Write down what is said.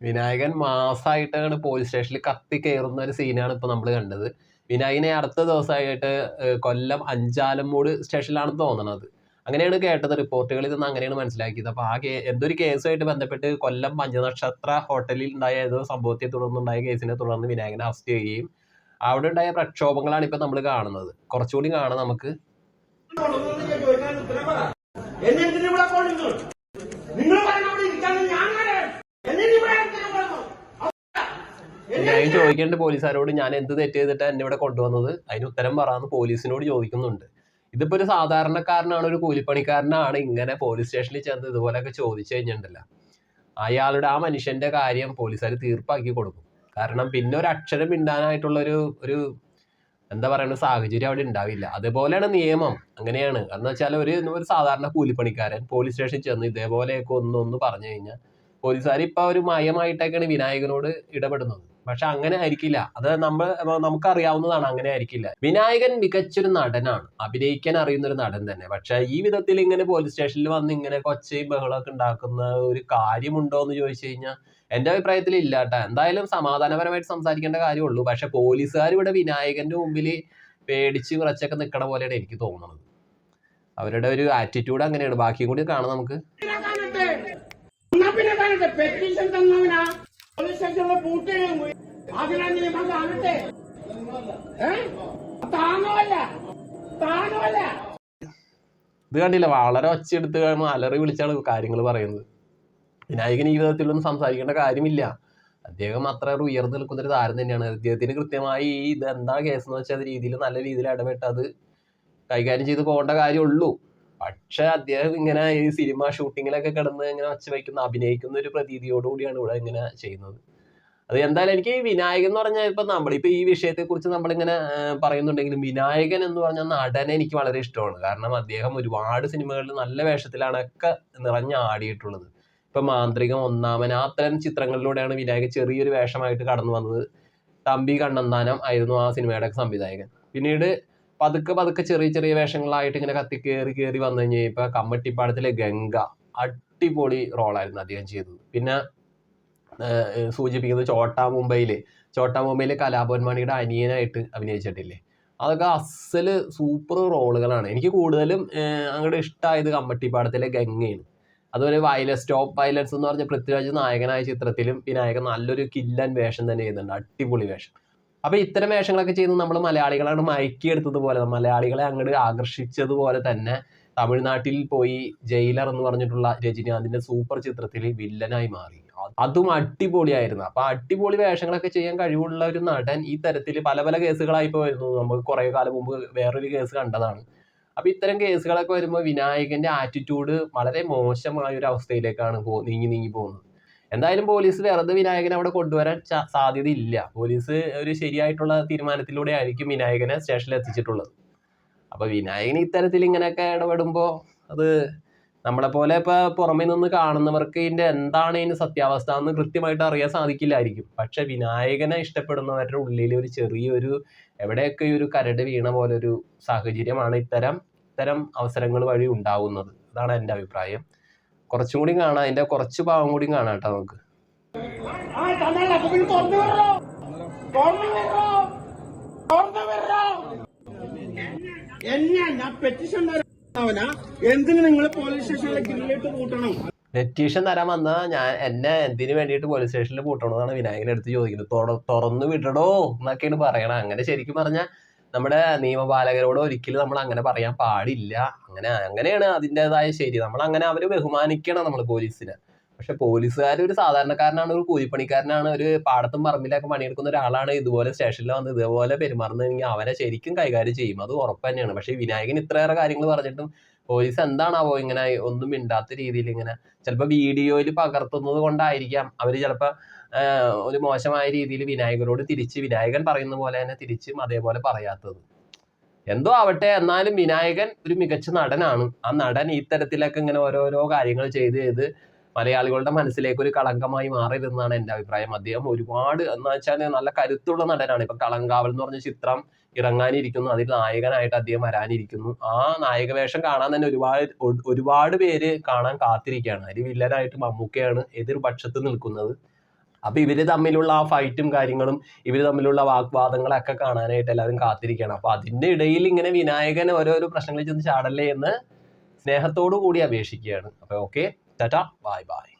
Vinayakan മാസായിട്ടാണ് police സ്റ്റേഷനിൽ കത്തി കയറുന്ന ഒരു സീനാണ് ഇപ്പൊ നമ്മൾ കണ്ടത്. വിനായകനെ അടുത്ത ദിവസമായിട്ട് കൊല്ലം അഞ്ചാലമ്മൂട് സ്റ്റേഷനിലാണ് തോന്നണത്. അങ്ങനെയാണ് കേട്ടത് റിപ്പോർട്ടുകളിൽ നിന്ന് അങ്ങനെയാണ് മനസ്സിലാക്കിയത്. അപ്പോൾ ആ എന്തൊരു കേസുമായിട്ട് ബന്ധപ്പെട്ട് കൊല്ലം പഞ്ചനക്ഷത്ര ഹോട്ടലിൽ ഉണ്ടായ ഏതോ സംഭവത്തെ തുടർന്നുണ്ടായ കേസിനെ തുടർന്ന് വിനായകനെ അറസ്റ്റ് ചെയ്യുകയും അവിടെ ഉണ്ടായ പ്രക്ഷോഭങ്ങളാണ് ഇപ്പൊ നമ്മൾ കാണുന്നത്. കുറച്ചുകൂടി കാണാം നമുക്ക്. ഞാൻ ചോദിക്കേണ്ട പോലീസുകാരോട് ഞാൻ എന്ത് തെറ്റ് ചെയ്തിട്ടാണ് എന്നെ ഇവിടെ കൊണ്ടുവന്നത്? അതിന് ഉത്തരം പറയാന്ന് പോലീസിനോട് ചോദിക്കുന്നുണ്ട്. ഇതിപ്പോ ഒരു സാധാരണക്കാരനാണ് ഒരു കൂലിപ്പണിക്കാരനാണ് ഇങ്ങനെ പോലീസ് സ്റ്റേഷനിൽ ചെന്ന് ഇതുപോലെയൊക്കെ ചോദിച്ചു കഴിഞ്ഞിട്ടുണ്ടല്ല. അയാളുടെ ആ മനുഷ്യന്റെ കാര്യം പോലീസുകാർ തീർപ്പാക്കി കൊടുക്കും. കാരണം പിന്നെ ഒരു അക്ഷരം മിണ്ടാനായിട്ടുള്ള ഒരു ഒരു എന്താ പറയുന്ന സാഹചര്യം അവിടെ ഉണ്ടാവില്ല. അതേപോലെയാണ് നിയമം. അങ്ങനെയാണ്. എന്ന് വെച്ചാൽ ഒരു ഒരു സാധാരണ കൂലിപ്പണിക്കാരൻ പോലീസ് സ്റ്റേഷനിൽ ചെന്ന് ഇതേപോലെയൊക്കെ ഒന്ന് ഒന്ന് പറഞ്ഞു കഴിഞ്ഞാൽ പോലീസുകാർ ഇപ്പൊ ഒരു മയമായിട്ടൊക്കെയാണ് വിനായകനോട് ഇടപെടുന്നത്. പക്ഷെ അങ്ങനെ ആയിരിക്കില്ല. അത് നമ്മൾ നമുക്ക് അറിയാവുന്നതാണ് അങ്ങനെ ആയിരിക്കില്ല. വിനായകൻ മികച്ചൊരു നടനാണ്. അഭിനയിക്കാൻ അറിയുന്ന ഒരു നടൻ തന്നെ. പക്ഷെ ഈ വിധത്തിൽ ഇങ്ങനെ പോലീസ് സ്റ്റേഷനിൽ വന്ന് ഇങ്ങനെ കൊച്ചയും ബഹളമൊക്കെ ഉണ്ടാക്കുന്ന ഒരു കാര്യമുണ്ടോ എന്ന് ചോദിച്ചു കഴിഞ്ഞാൽ എന്റെ അഭിപ്രായത്തിൽ ഇല്ല കേട്ടോ എന്തായാലും സമാധാനപരമായിട്ട് സംസാരിക്കേണ്ട കാര്യമുള്ളൂ. പക്ഷെ പോലീസുകാർ ഇവിടെ വിനായകന്റെ മുമ്പിൽ പേടിച്ച് കുറച്ചൊക്കെ നിൽക്കണ പോലെയാണ് എനിക്ക് തോന്നുന്നത് അവരുടെ ഒരു ആറ്റിറ്റ്യൂഡ് അങ്ങനെയാണ്. ബാക്കിയും കൂടി കാണാം നമുക്ക്. കാണട്ടെ പെറ്റീഷൻ തന്നവനാ? പോലീസ് സ്റ്റേഷനിലെ പൂട്ടുകയും അതിനാ നിയമം കാണട്ടെ? ഏ? താങ്ങുമല്ല ഇത് കണ്ടില്ല? വളരെ ഒച്ചയെടുത്ത് കഴിയുമ്പോൾ അലറി വിളിച്ചാണ് കാര്യങ്ങൾ പറയുന്നത്. വിനായകൻ ഈ വിധത്തിലൊന്നും സംസാരിക്കേണ്ട കാര്യമില്ല. അദ്ദേഹം അത്ര ഒരു ഉയർന്നു നിൽക്കുന്ന ഒരു താരം തന്നെയാണ്. അദ്ദേഹത്തിന് കൃത്യമായി ഇത് എന്താ കേസ് എന്ന് വെച്ചാൽ രീതിയിൽ നല്ല രീതിയിൽ ഇടപെട്ട് അത് കൈകാര്യം ചെയ്ത് പോകേണ്ട കാര്യമുള്ളൂ. പക്ഷെ അദ്ദേഹം ഇങ്ങനെ ഈ സിനിമ ഷൂട്ടിങ്ങിലൊക്കെ കിടന്ന് ഇങ്ങനെ ഒച്ച വയ്ക്കുന്ന അഭിനയിക്കുന്ന ഒരു പ്രതീതിയോടുകൂടിയാണ് ഇവിടെ ഇങ്ങനെ ചെയ്യുന്നത്. അത് എന്തായാലും എനിക്ക് ഈ വിനായകൻ എന്ന് പറഞ്ഞാൽ ഇപ്പൊ നമ്മളിപ്പോ ഈ വിഷയത്തെ കുറിച്ച് നമ്മളിങ്ങനെ പറയുന്നുണ്ടെങ്കിലും വിനായകൻ എന്ന് പറഞ്ഞ നടനെ എനിക്ക് വളരെ ഇഷ്ടമാണ്. കാരണം അദ്ദേഹം ഒരുപാട് സിനിമകളിൽ നല്ല വേഷത്തിലാണ് ഒക്കെ നിറഞ്ഞ് ആടിയിട്ടുള്ളത്. ഇപ്പൊ മാന്ത്രികം ഒന്നാമൻ ആ അത്തരം ചിത്രങ്ങളിലൂടെയാണ് വിനായകൻ ചെറിയൊരു വേഷമായിട്ട് കടന്നു വന്നത്. തമ്പി കണ്ണന്താനം ആയിരുന്നു ആ സിനിമയുടെ സംവിധായകൻ. പിന്നീട് പതുക്കെ പതുക്കെ ചെറിയ ചെറിയ വേഷങ്ങളായിട്ട് ഇങ്ങനെ കത്തി കയറി കയറി വന്നു കഴിഞ്ഞാൽ ഇപ്പൊ കമ്മട്ടിപ്പാടത്തിലെ ഗംഗ അടിപൊളി റോളായിരുന്നു അദ്ദേഹം ചെയ്തത്. പിന്നെ സൂചിപ്പിക്കുന്നത് ചോട്ടാ മുംബൈയിൽ. ചോട്ടാ മുംബൈയിലെ കലാഭവൻ മണിയുടെ അനിയനായിട്ട് അഭിനയിച്ചിട്ടില്ലേ? അതൊക്കെ അസൽ സൂപ്പർ റോളുകളാണ് എനിക്ക് കൂടുതലും അങ്ങോട്ട് ഇഷ്ടമായത് കമ്മട്ടിപ്പാടത്തിലെ ഗംഗയാണ്. അതുപോലെ വയലൻസ് ടോപ്പ് വയലൻസ് എന്ന് പറഞ്ഞ പൃഥ്വിരാജ് നായകനായ ചിത്രത്തിലും വിനായകൻ നല്ലൊരു കില്ലൻ വേഷം തന്നെ ചെയ്യുന്നുണ്ട് അടിപൊളി വേഷം. അപ്പൊ ഇത്തരം വേഷങ്ങളൊക്കെ ചെയ്ത് നമ്മൾ മലയാളികളാണ് മയക്കിയെടുത്തതുപോലെ മലയാളികളെ അങ്ങോട്ട് ആകർഷിച്ചതുപോലെ തന്നെ തമിഴ്നാട്ടിൽ പോയി ജയിലർ എന്ന് പറഞ്ഞിട്ടുള്ള രജനീകാന്തിന്റെ സൂപ്പർ ചിത്രത്തിൽ വില്ലനായി മാറി. അതും അടിപൊളിയായിരുന്നു. അപ്പൊ അടിപൊളി വേഷങ്ങളൊക്കെ ചെയ്യാൻ കഴിവുള്ള ഒരു നടൻ ഈ തരത്തിൽ പല പല കേസുകളായി ഇപ്പൊ വരുന്നു നമുക്ക് കുറെ കാലം മുമ്പ് വേറൊരു കേസ് കണ്ടതാണ്. അപ്പൊ ഇത്തരം കേസുകളൊക്കെ വരുമ്പോൾ വിനായകന്റെ ആറ്റിറ്റ്യൂഡ് വളരെ മോശമായ ഒരു അവസ്ഥയിലേക്കാണ് നീങ്ങി നീങ്ങി പോകുന്നത്. എന്തായാലും പോലീസ് വെറുതെ വിനായകനെ അവിടെ കൊണ്ടുവരാൻ സാധ്യത ഇല്ല പോലീസ് ഒരു ശരിയായിട്ടുള്ള തീരുമാനത്തിലൂടെ ആയിരിക്കും വിനായകനെ സ്റ്റേഷനിൽ എത്തിച്ചിട്ടുള്ളത്. അപ്പൊ വിനായകൻ ഇത്തരത്തിൽ ഇങ്ങനെയൊക്കെ ഇടപെടുമ്പോൾ അത് നമ്മളെ പോലെ ഇപ്പൊ പുറമെ നിന്ന് കാണുന്നവർക്ക് ഇതിന്റെ എന്താണ് ഇതിന്റെ സത്യാവസ്ഥ എന്ന് കൃത്യമായിട്ട് അറിയാൻ സാധിക്കില്ലായിരിക്കും. പക്ഷെ വിനായകനെ ഇഷ്ടപ്പെടുന്നവരുടെ ഉള്ളിൽ ഒരു ചെറിയൊരു എവിടെയൊക്കെ ഒരു കരട് വീണ പോലെ ഒരു സാഹചര്യമാണ് ഇത്തരം ഇത്തരം അവസരങ്ങൾ വഴി ഉണ്ടാവുന്നത്. അതാണ് എന്റെ അഭിപ്രായം. കുറച്ചും കൂടി കാണാം. അതിന്റെ കുറച്ച് ഭാവം കൂടി കാണാം കേട്ടോ നമുക്ക്. എന്തിന് നിങ്ങൾ പോലീസ് സ്റ്റേഷനിലെ തരാൻ വന്ന ഞാൻ എന്നെ എന്തിനു വേണ്ടിയിട്ട് പോലീസ് സ്റ്റേഷനിൽ പൂട്ടണമെന്നാണ് വിനായകൻ എടുത്ത് ചോദിക്കുന്നത്. തുറ- തുറന്നു വിടടോ എന്നൊക്കെയാണ് പറയണത്. അങ്ങനെ ശരിക്കും പറഞ്ഞാൽ നമ്മുടെ നിയമപാലകരോട് ഒരിക്കലും നമ്മൾ അങ്ങനെ പറയാൻ പാടില്ല. അങ്ങനെ അങ്ങനെയാണ് അതിന്റെതായ ശരി. നമ്മൾ അങ്ങനെ അവരെ ബഹുമാനിക്കണം നമ്മൾ പോലീസിനെ. പക്ഷെ പോലീസുകാർ ഒരു സാധാരണക്കാരനാണ് ഒരു കൂലിപ്പണിക്കാരനാണ് ഒരു പാടത്തും പറമ്പിലൊക്കെ പണിയെടുക്കുന്ന ഒരാളാണ് ഇതുപോലെ സ്റ്റേഷനിൽ വന്ന് ഇതുപോലെ പെരുമാറുന്നതെങ്കിൽ അവരെ ശരിക്കും കൈകാര്യം ചെയ്യും. അത് ഉറപ്പ് തന്നെയാണ്. പക്ഷെ വിനായകൻ ഇത്രയേറെ കാര്യങ്ങൾ പറഞ്ഞിട്ടും പോലീസ് എന്താണാവോ ഇങ്ങനെ ഒന്നും മിണ്ടാത്ത രീതിയിൽ ഇങ്ങനെ ചിലപ്പോൾ വീഡിയോയിൽ പകർത്തുന്നത് കൊണ്ടായിരിക്കാം. അവർ ചിലപ്പോൾ ഒരു മോശമായ രീതിയിൽ വിനായകരോട് തിരിച്ച് വിനായകൻ പറയുന്ന പോലെ തന്നെ തിരിച്ചും അതേപോലെ പറയാത്തത്. എന്തോ ആവട്ടെ എന്നാലും വിനായകൻ ഒരു മികച്ച നടനാണ്. ആ നടൻ ഇത്തരത്തിലൊക്കെ തരത്തിലൊക്കെ ഇങ്ങനെ ഓരോരോ കാര്യങ്ങൾ ചെയ്ത് ചെയ്ത് മലയാളികളുടെ മനസ്സിലേക്ക് ഒരു കളങ്കമായി മാറരുതെന്നാണ് എന്റെ അഭിപ്രായം. അദ്ദേഹം ഒരുപാട് എന്ന് വെച്ചാൽ നല്ല കരുത്തുള്ള നടനാണ്. ഇപ്പൊ കളങ്കാവൽ എന്ന് പറഞ്ഞ ചിത്രം ഇറങ്ങാനിരിക്കുന്നു. അതിൽ നായകനായിട്ട് അദ്ദേഹം വരാനിരിക്കുന്നു. ആ നായക വേഷം കാണാൻ തന്നെ ഒരുപാട് ഒരുപാട് പേര് കാണാൻ കാത്തിരിക്കുകയാണ്. അതിൽ വില്ലനായിട്ട് മമ്മൂക്കയാണ് എതിർപക്ഷത്ത് നിൽക്കുന്നത്. അപ്പൊ ഇവർ തമ്മിലുള്ള ആ ഫൈറ്റും കാര്യങ്ങളും ഇവർ തമ്മിലുള്ള വാഗ്വാദങ്ങളൊക്കെ കാണാനായിട്ട് എല്ലാവരും കാത്തിരിക്കുകയാണ്. അപ്പൊ അതിന്റെ ഇടയിൽ ഇങ്ങനെ വിനായകൻ ഓരോരോ പ്രശ്നങ്ങളിൽ ചെന്ന് ചാടല്ലേ എന്ന് സ്നേഹത്തോടു കൂടി അപേക്ഷിക്കുകയാണ്. അപ്പൊ ഓക്കെ. Ta-da! Bye-bye.